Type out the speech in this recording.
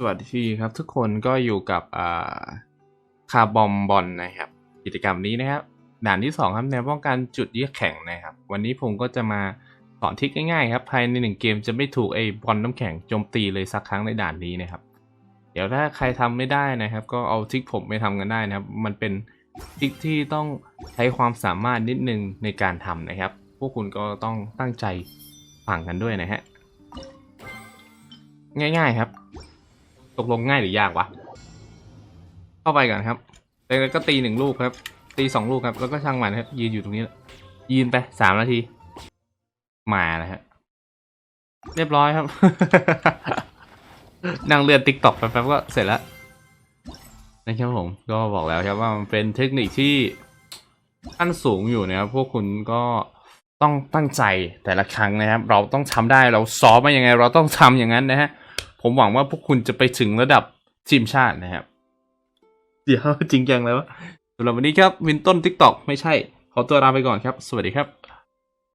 สวัสดีครับทุกคนก็อยู่กับอ่าคาร์บอมบอลนะครับ กิจกรรมนี้นะครับ ด่านที่สองครับแนวป้องกันจุดเยือกแข็งนะครับ วันนี้ผมก็จะมาสอนทริคง่ายๆครับ ภายในหนึ่งเกมจะไม่ถูกไอ้บอลน้ำแข็งโจมตีเลยสักครั้งในด่านนี้นะครับ เดี๋ยวถ้าใครทำไม่ได้นะครับ ก็เอาทริคผมไปทำกันได้นะครับ มันเป็นทริคที่ต้องใช้ความสามารถนิดนึงในการทำนะครับ พวกคุณก็ต้องตั้งใจฟังกันด้วยนะฮะง่าย ๆครับ ตกลงง่ายหรือยากวะ เข้าไปก่อนครับแล้วก็ตีหนึ่งลูกครับ ตีสองลูกครับ แล้วก็ช่างมันครับ ยืนอยู่ตรงนี้ ยืนไปสามนาที มาแล้วฮะ เรียบร้อยครับ นั่งเลื่อนติ๊กต็อกแป๊บๆก็เสร็จแล้วนะครับผม ก็บอกแล้วครับว่ามันเป็นเทคนิคที่ขั้นสูงอยู่นะครับพวกคุณก็ต้องตั้งใจแต่ละครั้งนะครับ เราต้องทำได้เราซ้อมมายังไง เราต้องทำอย่างนั้นนะฮะ ผมหวังว่าพวกคุณจะไปถึงระดับทีมชาตินะครับ เดี๋ยวจริงจังแล้วสำหรับวันนี้ครับวินต้นทิกตอกไม่ใช่ ขอตัวลาไปก่อนครับ สวัสดีครับ